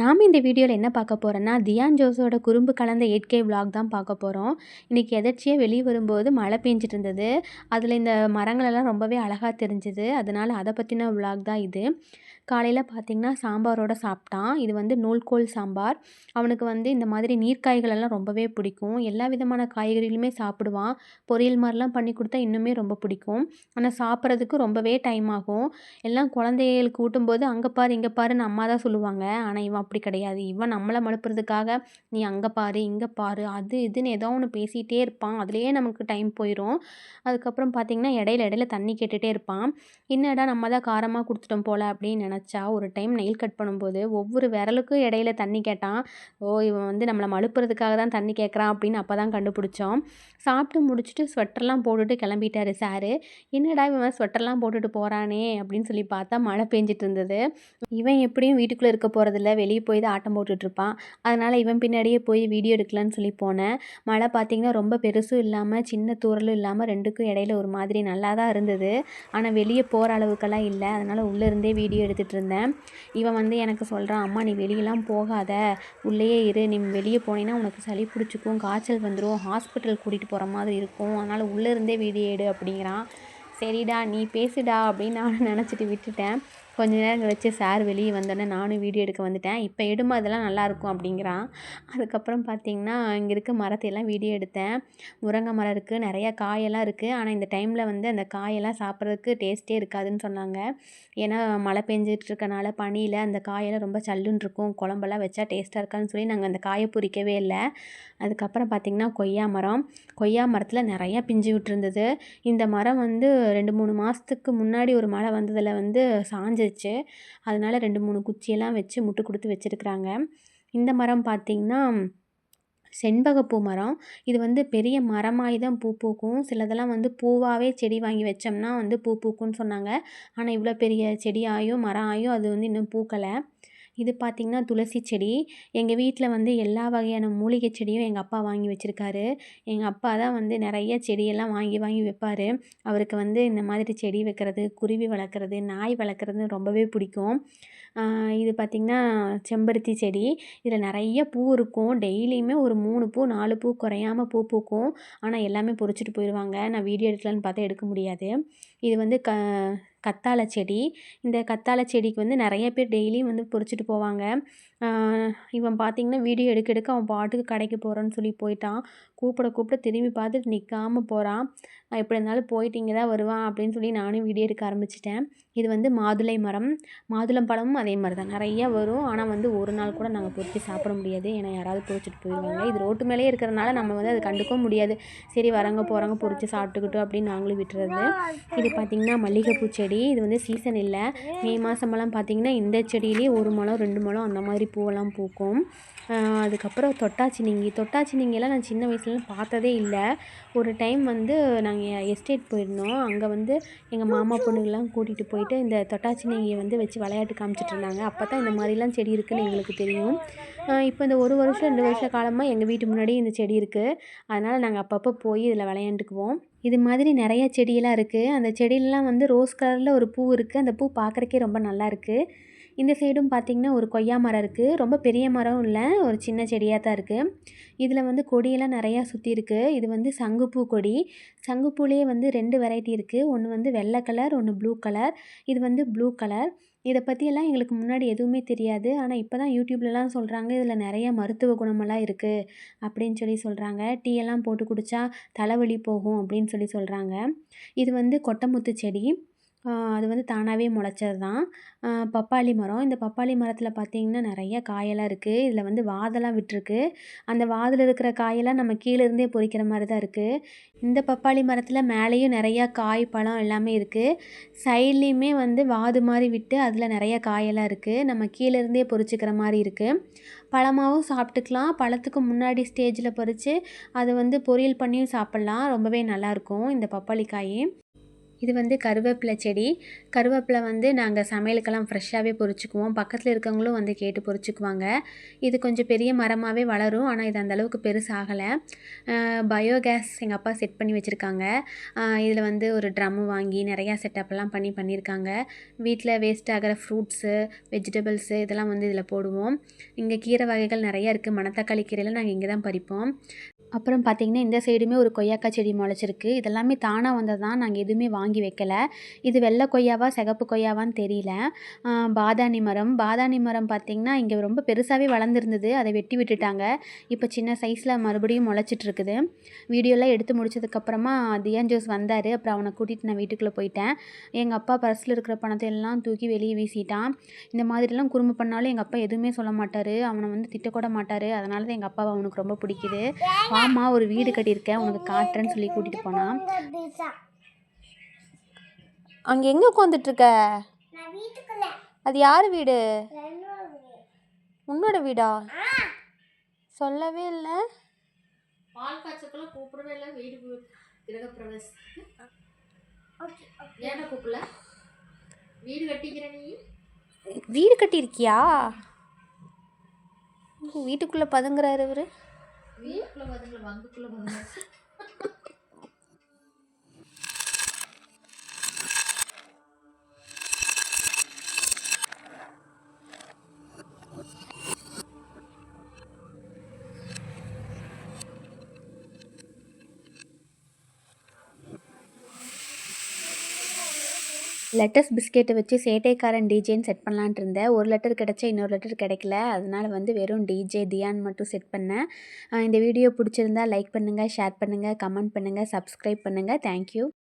நாம் இந்த வீடியோவில் என்ன பார்க்க போகிறோன்னா தியான் ஜோஸோட குறும்பு கலந்த இயற்கை விளாக் தான் பார்க்க போகிறோம் இன்றைக்கி எதர்ச்சியாக வெளியே வரும்போது மழை பெஞ்சிட்டு இருந்தது அதில் இந்த மரங்களெல்லாம் ரொம்பவே அழகாக தெரிஞ்சுது. அதனால் அதை பற்றின விளாக் தான் இது. காலையில் பார்த்திங்கன்னா சாம்பாரோட சாப்பிட்டான். இது வந்து நூல்கோல் சாம்பார். அவனுக்கு வந்து இந்த மாதிரி நீர்க்காய்களெல்லாம் ரொம்பவே பிடிக்கும். எல்லா விதமான காய்கறிகளுமே சாப்பிடுவான். பொரியல் மாதிரிலாம் பண்ணி கொடுத்தா இன்னுமே ரொம்ப பிடிக்கும். ஆனால் சாப்பிட்றதுக்கு ரொம்பவே டைம் ஆகும். எல்லாம் குழந்தைகளுக்கு ஊட்டும்போது அங்கே பாரு இங்கே பாருன்னு அம்மா தான் சொல்லுவாங்க. ஆனால் இவன் அப்படி கிடையாது. இவன் நம்மளை மழுப்புறதுக்காக நீ அங்கே பாரு இங்கே பாரு அது இதுன்னு ஏதோ ஒன்று பேசிகிட்டே இருப்பான். அதுலேயே நமக்கு டைம் போயிடும் அதுக்கப்புறம் பார்த்திங்கன்னா இடையில இடையில தண்ணி கேட்டுகிட்டே இருப்பான். என்னடா நம்ம தான் காரமாக கொடுத்துட்டோம் போல் அப்படின்னு நினச்சா ஒரு டைம் நெயில் கட் பண்ணும்போது ஒவ்வொரு விரலுக்கும் இடையில தண்ணி கேட்டான். ஓ இவன் வந்து நம்மளை மழுப்புறதுக்காக தான் தண்ணி கேட்குறான் அப்படின்னு அப்போ தான் கண்டுபிடிச்சோம். சாப்பிட்டு முடிச்சுட்டு ஸ்வெட்டர்லாம் போட்டுட்டு கிளம்பிட்டாரு சாரு. என்னடா இவன் ஸ்வெட்டர்லாம் போட்டுட்டு போகிறானே அப்படின்னு சொல்லி பார்த்தா மழை பெஞ்சிட்டு இருந்தது. இவன் எப்படியும் வீட்டுக்குள்ளே இருக்க போகிறதில்ல வெளியே வெளியே போய் தான் ஆட்டம் போட்டுட்ருப்பான். அதனால் இவன் பின்னாடியே போய் வீடியோ எடுக்கலான்னு சொல்லி போனேன். மழை பார்த்திங்கன்னா ரொம்ப பெருசும் இல்லாமல் சின்ன தூரலும் இல்லாமல் ரெண்டுக்கும் இடையில ஒரு மாதிரி நல்லா தான் இருந்தது. ஆனால் வெளியே போகிற அளவுக்கெல்லாம் இல்லை. அதனால் உள்ளே இருந்தே வீடியோ எடுத்துகிட்டு இருந்தேன். இவன் வந்து எனக்கு சொல்கிறான் அம்மா நீ வெளியெல்லாம் போகாத. உள்ளேயே இரு. நீ வெளியே போனீங்கன்னா உனக்கு சளி பிடிச்சிக்கும். காய்ச்சல் வந்துடும் ஹாஸ்பிட்டல் கூட்டிகிட்டு போகிற மாதிரி இருக்கும். அதனால் உள்ளே இருந்தே வீடியோ எடு அப்படிங்கிறான். சரிடா நீ பேசுடா அப்படின்னு நான் நினச்சிட்டு விட்டுட்டேன். கொஞ்ச நேரம் கழிச்சு சார் வெளியே வந்தோடனே நானும் வீடியோ எடுக்க வந்துட்டேன். இப்போ எடுமா அதெல்லாம் நல்லாயிருக்கும் அப்படிங்கிறான். அதுக்கப்புறம் பார்த்திங்கன்னா இங்கே இருக்க மரத்தையெல்லாம் வீடியோ எடுத்தேன். முருங்கை மரம் இருக்குது நிறையா காயெல்லாம் இருக்குது ஆனால் இந்த டைமில் வந்து அந்த காயெல்லாம் சாப்பிட்றதுக்கு டேஸ்ட்டே இருக்காதுன்னு சொன்னாங்க. ஏன்னா மழை பெஞ்சிட்டு இருக்கனால பனியில் அந்த காயெல்லாம் ரொம்ப சல்லுன்னு இருக்கும். குழம்பெல்லாம் வச்சா டேஸ்ட்டாக இருக்கான்னு சொல்லி நாங்கள் அந்த காயை பொறிக்கவே இல்லை. அதுக்கப்புறம் பார்த்திங்கன்னா கொய்யா மரம். கொய்யா மரத்தில் நிறையா பிஞ்சு விட்டுருந்தது. இந்த மரம் வந்து ரெண்டு மூணு மாதத்துக்கு முன்னாடி ஒரு மழை வந்ததில் வந்து சாஞ்சு சாஞ்சிருச்சு அதனால ரெண்டு மூணு குச்சியெல்லாம் வச்சு முட்டு கொடுத்து வச்சுருக்குறாங்க. இந்த மரம் பார்த்திங்கன்னா செண்பகப்பூ மரம். இது வந்து பெரிய மரமாகி தான் பூ பூக்கும். சிலதெல்லாம் வந்து பூவாகவே செடி வாங்கி வச்சோம்னா வந்து பூ பூக்கும்னு சொன்னாங்க. ஆனால் இவ்வளோ பெரிய செடியாயும் மரம் ஆயும் அது வந்து இன்னும் பூக்கலை. இது பார்த்திங்கன்னா துளசி செடி. எங்கள் வீட்டில் வந்து எல்லா வகையான மூலிகை செடியும் எங்கள் அப்பா வாங்கி வச்சுருக்காரு. எங்கள் அப்பா தான் வந்து நிறைய செடியெல்லாம் வாங்கி வாங்கி வைப்பார். அவருக்கு வந்து இந்த மாதிரி செடி வைக்கிறது குருவி வளர்க்குறது நாய் வளர்க்குறது ரொம்பவே பிடிக்கும். இது பார்த்திங்கன்னா செம்பருத்தி செடி. இதில் நிறைய பூ இருக்கும். டெய்லியுமே ஒரு மூணு பூ நாலு பூ குறையாம பூ பூக்கும். ஆனால் எல்லாமே பொறிச்சிட்டு போயிடுவாங்க நான் வீடியோ எடுக்கலான்னு பார்த்தா எடுக்க முடியாது. இது வந்து க கத்தாழை செடி. இந்த கத்தாழை செடிக்கு வந்து நிறைய பேர் டெய்லியும் வந்து பொறிச்சிட்டு போவாங்க. இவன் பார்த்திங்கன்னா வீடியோ எடுக்க எடுக்க அவன் பாட்டுக்கு கடைக்கு போகிறேன்னு சொல்லி போயிட்டான். கூப்பிட கூப்பிட திரும்பி பார்த்துட்டு நிற்காம போகிறான் எப்படி இருந்தாலும் போயிட்டு இங்கே தான் வருவான் அப்படின்னு சொல்லி நானும் வீடியோ எடுக்க ஆரம்பிச்சிட்டேன். இது வந்து மாதுளை மரம். மாதுளம் பழமும் அதே மாதிரி தான். நிறையா வரும். ஆனால் வந்து ஒரு நாள் கூட நாங்கள் பொறுத்து சாப்பிட முடியாது. ஏன்னா யாராவது பொறிச்சிட்டு போயிடுவாங்க இது ரோட்டு மேலேயே இருக்கிறனால நம்ம வந்து அதை கண்டுக்கவும் முடியாது. சரி வராங்க போகிறாங்க பொறிச்சு சாப்பிட்டுக்கிட்டோம் அப்படின்னு நாங்களும் விட்டுறது. இது பார்த்திங்கன்னா மல்லிகைப்பூ செடி. இது வந்து சீசன் இல்லை. மே மாதமெல்லாம் பார்த்திங்கன்னா இந்த செடியிலே ஒரு மலம் ரெண்டு மலம் அந்த மாதிரி பூவெல்லாம் பூக்கும். அதுக்கப்புறம் தொட்டாச்சினிங்கி தொட்டாச்சினிங்கியெல்லாம் நான் சின்ன வயசுலலாம் பார்த்ததே இல்லை. ஒரு டைம் வந்து நாங்கள் எஸ்டேட் போயிருந்தோம். அங்கே வந்து எங்கள் மாமா பொண்ணுங்கள்லாம் கூட்டிகிட்டு போயிட்டு இந்த தொட்டாச்சினிங்கியை வந்து வச்சு விளையாட்டு காமிச்சிட்டு இருந்தாங்க. அப்போ தான் இந்த மாதிரிலாம் செடி இருக்குதுன்னு எங்களுக்கு தெரியும். இப்போ இந்த ஒரு வருஷம் ரெண்டு வருஷ காலமாக எங்கள் வீட்டு முன்னாடி இந்த செடி இருக்குது அதனால் நாங்கள் அப்பப்போ போய் இதில் விளையாண்டுக்குவோம். இது மாதிரி நிறைய செடியெல்லாம் இருக்குது அந்த செடியிலலாம் வந்து ரோஸ் கலரில் ஒரு பூ இருக்குது அந்த பூ பார்க்குறக்கே ரொம்ப நல்லா இருக்குது இந்த சைடும் பார்த்திங்கன்னா ஒரு கொய்யா மரம் இருக்குது ரொம்ப பெரிய மரம் இல்லை ஒரு சின்ன செடியாக தான் இருக்குது இதில் வந்து கொடியெல்லாம் நிறையா சுற்றி இருக்குது இது வந்து சங்குப்பூ கொடி. சங்குப்பூலேயே வந்து ரெண்டு வெரைட்டி இருக்குது ஒன்று வந்து வெள்ளை கலர் ஒன்று ப்ளூ கலர் இது வந்து ப்ளூ கலர் இதை பற்றியெல்லாம் எங்களுக்கு முன்னாடி எதுவுமே தெரியாது. ஆனால் இப்போ தான் யூடியூப்லலாம் சொல்கிறாங்க இதில் நிறைய மருத்துவ குணமெல்லாம் இருக்குது அப்படின்னு சொல்லி சொல்கிறாங்க டீயெல்லாம் போட்டு குடித்தா தலைவலி போகும் அப்படின்னு சொல்லி சொல்கிறாங்க இது வந்து கொட்டமுத்து செடி. அது வந்து தானாகவே முளைச்சது தான். பப்பாளி மரம். இந்த பப்பாளி மரத்தில் பார்த்திங்கன்னா நிறைய காயெல்லாம் இருக்குது இதில் வந்து வாதெல்லாம் விட்டுருக்கு. அந்த வாதில் இருக்கிற காயெல்லாம் நம்ம கீழே இருந்தே பொறிக்கிற மாதிரி தான் இருக்குது இந்த பப்பாளி மரத்தில் மேலேயும் நிறையா காய் பழம் எல்லாமே இருக்குது சைட்லேயுமே வந்து வாது மாதிரி விட்டு அதில் நிறைய காயெல்லாம் இருக்குது நம்ம கீழே இருந்தே பொறிச்சிக்கிற மாதிரி இருக்குது பழமாகவும் சாப்பிட்டுக்கலாம். பழத்துக்கு முன்னாடி ஸ்டேஜில் பறித்து அதை வந்து பொரியல் பண்ணியும் சாப்பிட்லாம். ரொம்பவே நல்லாயிருக்கும் இந்த பப்பாளி காய். இது வந்து கருவேப்பிலை செடி. கருவேப்பிலை வந்து நாங்கள் சமையலுக்கெல்லாம் ஃப்ரெஷ்ஷாகவே பொறிச்சிக்குவோம். பக்கத்தில் இருக்கவங்களும் வந்து கேட்டு பொறிச்சுக்குவாங்க. இது கொஞ்சம் பெரிய மரமாகவே வளரும். ஆனால் இது அந்தளவுக்கு பெருசாகலை. பயோகேஸ் எங்கள் அப்பா செட் பண்ணி வச்சுருக்காங்க. இதில் வந்து ஒரு ட்ரம்மு வாங்கி நிறையா செட்டப்லாம் பண்ணி பண்ணியிருக்காங்க வீட்டில் வேஸ்ட் ஆகிற ஃப்ரூட்ஸு வெஜிடபிள்ஸு இதெல்லாம் வந்து இதில் போடுவோம். இங்கே கீரை வகைகள் நிறையா இருக்குது மணத்தக்காளி கீரையில் நாங்கள் இங்கே தான் பறிப்போம். அப்புறம் பார்த்திங்கன்னா இந்த சைடுமே ஒரு கொய்யாக்காய் செடி முளைச்சிருக்கு. இதெல்லாமே தானாக வந்தது தான் நாங்கள் எதுவுமே வாங்கி வைக்கல. இது வெள்ளை கொய்யாவா சிகப்பு கொய்யாவான்னு தெரியல. பாதாணி மரம். பாதாணி மரம் பார்த்திங்கன்னா இங்கே ரொம்ப பெருசாகவே வளர்ந்துருந்தது. அதை வெட்டி விட்டுட்டாங்க. இப்போ சின்ன சைஸில் மறுபடியும் முளைச்சிட்ருக்குது. வீடியோலாம் எடுத்து முடிச்சதுக்கப்புறமா தியான் ஜோஸ் வந்தார். அப்புறம் அவனை கூட்டிகிட்டு நான் வீட்டுக்குள்ளே போயிட்டேன். எங்கள் அப்பா பர்ஸில் இருக்கிற பணத்தை எல்லாம் தூக்கி வெளியே வீசிட்டான். இந்த மாதிரிலாம் குறும்பு பண்ணாலும் எங்கள் அப்பா எதுவுமே சொல்ல மாட்டார். அவனை வந்து திட்டக்கூட மாட்டார். அதனால தான் எங்கள் அப்பாவை அவனுக்கு ரொம்ப பிடிக்குது. வாமா ஒரு வீடு கட்டியிருக்கேன் உனக்கு காட்டுறேன்னு சொல்லி கூட்டிகிட்டு போனான் அங்கே எங்கே உட்காந்துட்ருக்க நான் வீட்டுக்குள்ள அது யார் வீடு. உன்னோட வீடா? சொல்லவே இல்லை. பால் காய்ச்சக்கெல்லாம் கூப்பிடவே இல்லை வீடு கூப்பிடல? கட்டிக்கிற நீ? வீடு கட்டியிருக்கியா? வீட்டுக்குள்ளே பதுங்குறாரு இவர். வீட்டுக்குள்ள வந்துங்கள வங்குக்குள்ள வந்து லெட்டர்ஸ் பிஸ்கெட்டை வச்சு சேட்டைக்காரன் டிஜேன்னு செட் பண்ணலான்ட்டு இருந்தேன். ஒரு லெட்டர் கிடச்சா இன்னொரு லெட்டர் கிடைக்கல. அதனால் வந்து வெறும் டிஜே தியான் மட்டும் செட் பண்ணேன். இந்த வீடியோ பிடிச்சிருந்தா லைக் பண்ணுங்கள் ஷேர் பண்ணுங்கள் கமெண்ட் பண்ணுங்கள் சப்ஸ்கிரைப் பண்ணுங்கள் தேங்க்யூ